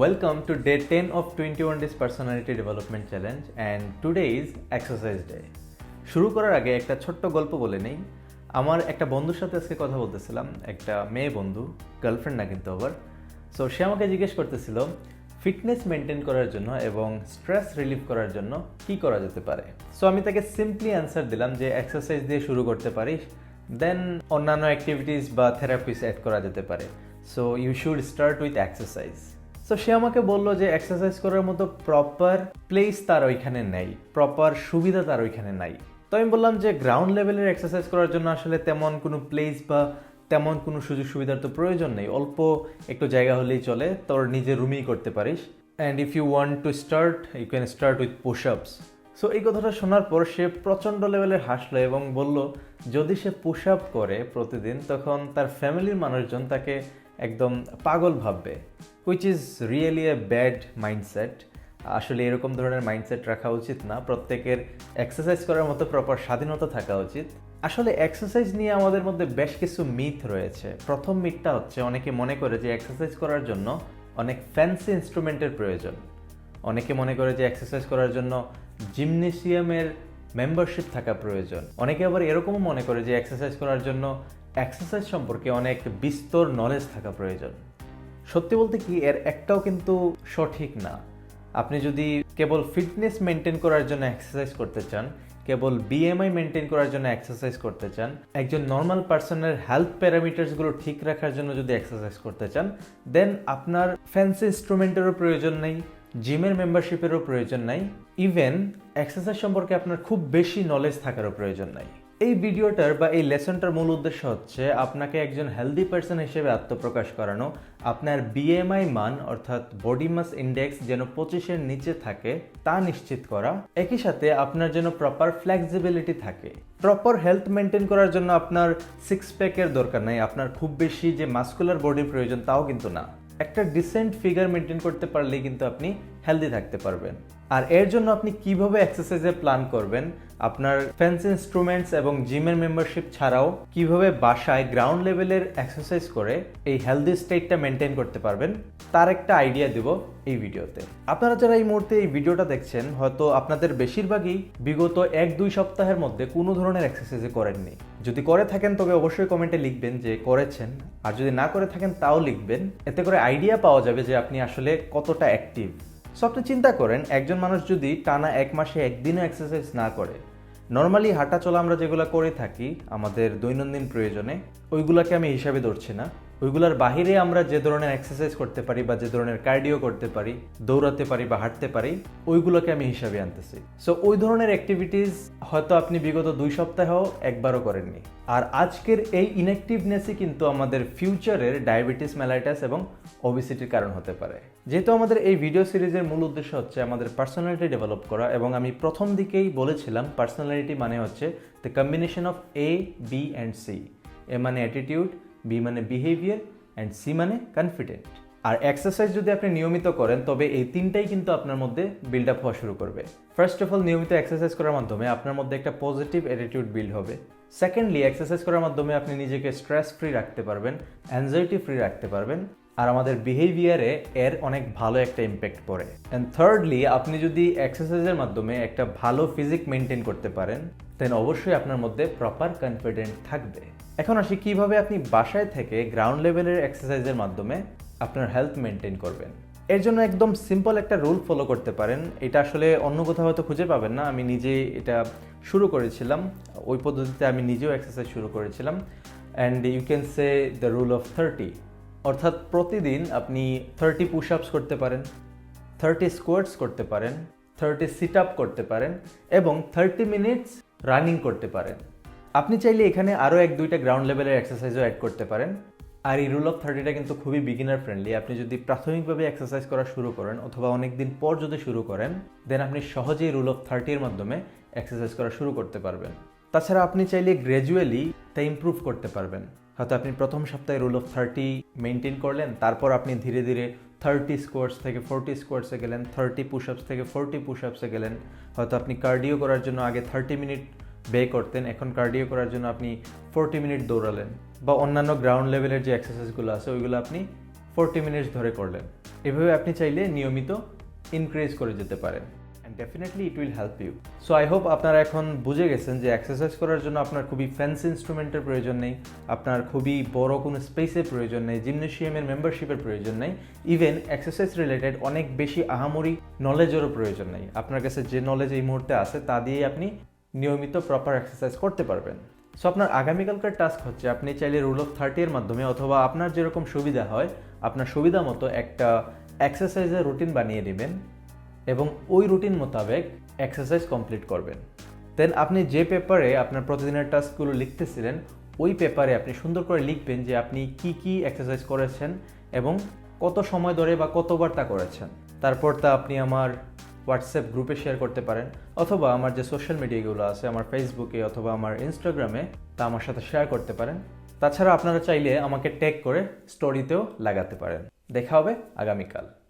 Welcome to day 10 of 21 days personality development challenge and today is exercise day. শুরু করার আগে একটা ছোট্ট গল্প বলে নেই। আমার একটা বন্ধুর সাথে আজকে কথা বলতেছিলাম, একটা মেয়ে বন্ধু গার্লফ্রেন্ড না কিন্তু আবার। সো সে আমাকে জিজ্ঞেস করতেছিল ফিটনেস মেনটেন করার জন্য এবং স্ট্রেস রিলিফ করার জন্য কি করা যেতে পারে? সো আমি তাকে সিম্পলি অ্যান্সার দিলাম যে এক্সারসাইজ দিয়ে শুরু করতে পারিস দেন অন্যান্য অ্যাক্টিভিটিস বা থেরাপিস অ্যাড করা যেতে পারে। So you should start with exercise so সে আমাকে বলল যে এক্সারসাইজ করার মতো প্রপার প্লেস তার ওইখানে নেই প্রপার সুবিধা তার ওইখানে নাই। তো আমি বললাম যে গ্রাউন্ড লেভেলের এক্সারসাইজ করার জন্য আসলে তেমন কোনো প্লেস বা তেমন কোনো সুযোগ সুবিধার তো প্রয়োজন নেই, অল্প একটু জায়গা হলেই চলে, তোর নিজের রুমেই করতে পারিস। And if you want to start you can start with push ups so এই কথাটা শোনার পর সে প্রচণ্ড লেভেলের হাসলো এবং বলল, যদি সে পুশ আপ করে প্রতিদিন, তখন তার ফ্যামিলির মানুষজন তাকে একদম পাগল ভাববে। Which is really a bad mindset আসলে এরকম ধরনের মাইন্ডসেট রাখা উচিত না। প্রত্যেকের এক্সারসাইজ করার মতো প্রপার স্বাধীনতা থাকা উচিত। আসলে এক্সারসাইজ নিয়ে আমাদের মধ্যে বেশ কিছু মিথ রয়েছে। প্রথম মিথটা হচ্ছে, অনেকে মনে করে যে এক্সারসাইজ করার জন্য অনেক ফ্যান্সি ইনস্ট্রুমেন্টের প্রয়োজন। অনেকে মনে করে যে এক্সারসাইজ করার জন্য জিমনেসিয়ামের মেম্বারশিপ থাকা প্রয়োজন। অনেকে আবার এরকমও মনে করে যে এক্সারসাইজ করার জন্য এক্সারসাইজ সম্পর্কে অনেক বিস্তর নলেজ থাকা প্রয়োজন। সত্যি বলতে কি, এর একটাও কিন্তু সঠিক না। আপনি যদি কেবল ফিটনেস মেনটেন করার জন্য এক্সারসাইজ করতে চান, কেবল বিএমআই মেনটেন করার জন্য এক্সারসাইজ করতে চান, একজন নর্মাল পার্সনের হেলথ প্যারামিটার্সগুলো ঠিক রাখার জন্য যদি এক্সারসাইজ করতে চান, দেন আপনার ফ্যান্সি ইনস্ট্রুমেন্টেরও প্রয়োজন নেই, জিমের মেম্বারশিপেরও প্রয়োজন নাই, ইভেন এক্সারসাইজ সম্পর্কে আপনার খুব বেশি নলেজ থাকারও প্রয়োজন নাই। এই ভিডিওটার বা এই লেসনটার মূল উদ্দেশ্য হচ্ছে আপনাকে একজন হেলদি পার্সন হিসেবে আত্মপ্রকাশ করানো, আপনার বিএমআই মান, অর্থাৎ বডি মাস ইন্ডেক্স যেন পঁচিশের নিচে থাকে, তা নিশ্চিত করা। একই সাথে আপনার যেন প্রপার ফ্লেক্সিবিলিটি থাকে। প্রপার হেলথ মেনটেন করার জন্য আপনার সিক্স প্যাকের দরকার নাই, আপনার খুব বেশি যে মাস্কুলার বডির প্রয়োজন তাও কিন্তু না। একটা ডিসেন্ট ফিগার মেনটেন করতে পারলেই কিন্তু আপনি হেলদি থাকতে পারবেন। আর এর জন্য আপনি কীভাবে এক্সারসাইজের প্ল্যান করবেন? আপনার ফ্যান্সি ইনস্ট্রুমেন্টস এবং জিমের মেম্বারশিপ ছাড়াও কীভাবে বাসায় গ্রাউন্ড লেভেলের এক্সারসাইজ করে এই হেলদি স্টেটটা মেনটেন করতে পারবেন, তার একটা আইডিয়া দিব এই ভিডিওতে। আপনারা যারা এই মুহূর্তে এই ভিডিওটা দেখছেন, হয়তো আপনাদের বেশিরভাগই বিগত এক, দুই সপ্তাহের মধ্যে কোনো ধরনের এক্সারসাইজে করেননি। যদি করে থাকেন, তবে অবশ্যই কমেন্টে লিখবেন যে করেছেন। আর যদি না করে থাকেন, তাও লিখবেন। এতে করে আইডিয়া পাওয়া যাবে যে আপনি আসলে কতটা অ্যাক্টিভ সো আপনি চিন্তা করেন, একজন মানুষ যদি টানা এক মাসে একদিনও এক্সারসাইজ না করে নর্মালি হাঁটা চলা আমরা যেগুলো করে থাকি আমাদের দৈনন্দিন প্রয়োজনে, ওইগুলোকে আমি হিসাবে ধরছি না। ওইগুলোর বাহিরে আমরা যে ধরনের এক্সারসাইজ করতে পারি বা যে ধরনের কার্ডিও করতে পারি, দৌড়াতে পারি বা হাঁটতে পারি, ওইগুলোকে আমি হিসাবে আনতেছি। সো ওই ধরনের অ্যাক্টিভিটিস হয়তো আপনি বিগত দুই সপ্তাহেও একবারও করেননি। আর আজকের এই ইনঅ্যাক্টিভনেসই কিন্তু আমাদের ফিউচারের ডায়াবেটিস মেলাইটাস এবং ওবিসিটির কারণ হতে পারে। যেহেতু আমাদের এই ভিডিও সিরিজের মূল উদ্দেশ্য হচ্ছে আমাদের পার্সোনালিটি ডেভেলপ করা এবং আমি প্রথম দিকেই বলেছিলাম পার্সোনালিটি মানে হচ্ছে the combination of A B and C A মানে অ্যাটিটিউড বি মানে বিহেভিয়ার অ্যান্ড সি মানে কনফিডেন্ট আর এক্সারসাইজ যদি আপনি নিয়মিত করেন, তবে এই তিনটাই কিন্তু আপনার মধ্যে বিল্ড আপ হওয়া শুরু করবে। ফার্স্ট অফ অল নিয়মিত এক্সারসাইজ করার মাধ্যমে আপনার মধ্যে একটা পজিটিভ অ্যাটিটিউড বিল্ড হবে। সেকেন্ডলি এক্সারসাইজ করার মাধ্যমে আপনি নিজেকে স্ট্রেস ফ্রি রাখতে পারবেন অ্যাংজাইটি ফ্রি রাখতে পারবেন। আর আমাদের বিহেভিয়ারে এর অনেক ভালো একটা ইম্প্যাক্ট পড়ে। অ্যান্ড থার্ডলি আপনি যদি এক্সারসাইজের মাধ্যমে একটা ভালো ফিজিক মেনটেন করতে পারেন দেন অবশ্যই আপনার মধ্যে প্রপার কনফিডেন্ট থাকবে। এখন আসি কীভাবে আপনি বাসায় থেকে গ্রাউন্ড লেভেলের এক্সারসাইজের মাধ্যমে আপনার হেলথ মেনটেন করবেন। এর জন্য একদম সিম্পল একটা রুল ফলো করতে পারেন। এটা আসলে অন্য কোথাও হয়তো খুঁজে পাবেন না। আমি নিজে এটা শুরু করেছিলাম। ওই পদ্ধতিতে আমি নিজেও এক্সারসাইজ শুরু করেছিলাম। And you can say the rule of thirty অর্থাৎ প্রতিদিন আপনি থার্টি পুশ আপস করতে পারেন থার্টি স্কোয়ার্টস করতে পারেন থার্টি সিট আপ করতে পারেন এবং থার্টি মিনিটস রানিং করতে পারেন। আপনি চাইলে এখানে আরও এক দুইটা গ্রাউন্ড লেভেলের এক্সারসাইজও অ্যাড করতে পারেন। আর এই রুল অফ থার্টিটা কিন্তু খুবই বিগিনার ফ্রেন্ডলি আপনি যদি প্রাথমিকভাবে এক্সারসাইজ করা শুরু করেন অথবা অনেক দিন পর যদি শুরু করেন দেন আপনি সহজেই রুল অফ থার্টির মাধ্যমে এক্সারসাইজ করা শুরু করতে পারবেন। তাছাড়া আপনি চাইলে গ্র্যাজুয়ালি তা ইমপ্রুভ করতে পারবেন। হয়তো আপনি প্রথম সপ্তাহে রুল অফ থার্টি মেনটেন করলেন, তারপর আপনি ধীরে ধীরে থার্টি স্কোয়ার্স থেকে ফোরটি স্কোয়ার্সে গেলেন থার্টি পুশ আপস থেকে ফোরটি পুশ আপসে গেলেন। হয়তো আপনি কার্ডিও করার জন্য আগে থার্টি মিনিট বে করতেন, এখন কার্ডিও করার জন্য আপনি ফোরটি মিনিট দৌড়ালেন বা অন্যান্য গ্রাউন্ড লেভেলের যে এক্সারসাইজগুলো আছে, ওইগুলো আপনি ফোরটি মিনিটস ধরে করলেন। এভাবে আপনি চাইলে নিয়মিত ইনক্রিজ করে যেতে পারেন। And definitely it will help you so I hope আপনারা এখন বুঝে গেছেন যে এক্সারসাইজ করার জন্য আপনার খুবই ফ্যান্সি ইনস্ট্রুমেন্টের প্রয়োজন নেই, আপনার খুবই বড় কোনো স্পেসের প্রয়োজন নেই জিমনেশিয়ামের মেম্বারশিপের প্রয়োজন নেই ইভেন এক্সারসাইজ রিলেটেড অনেক বেশি আহামরি নলেজেরও প্রয়োজন নেই। আপনার কাছে যে নলেজ এই মুহূর্তে আছে, তা দিয়ে আপনি নিয়মিত প্রপার এক্সারসাইজ করতে পারবেন। সো আপনার আগামীকালকার টাস্ক হচ্ছে, আপনি চাইলে রুল অফ থার্টির মাধ্যমে অথবা আপনার যেরকম সুবিধা হয়, আপনার সুবিধা মতো একটা এক্সারসাইজের রুটিন বানিয়ে নেবেন। এবং ওই রুটিন মোতাবেক এক্সারসাইজ কমপ্লিট করবেন। দেন আপনি যে পেপারে আপনার প্রতিদিনের টাস্কগুলো লিখতেছিলেন, ওই পেপারে আপনি সুন্দর করে লিখবেন যে আপনি কি কি এক্সারসাইজ করেছেন এবং কত সময় ধরে বা কতবার তা করেছেন। তারপর তা আপনি আমার হোয়াটসঅ্যাপ গ্রুপে শেয়ার করতে পারেন, অথবা আমার যে সোশ্যাল মিডিয়াগুলো আছে, আমার ফেসবুকে অথবা আমার ইনস্টাগ্রামে তা আমার সাথে শেয়ার করতে পারেন। তাছাড়া আপনারা চাইলে আমাকে ট্যাগ করে স্টোরিতেও লাগাতে পারেন। দেখা হবে আগামীকাল।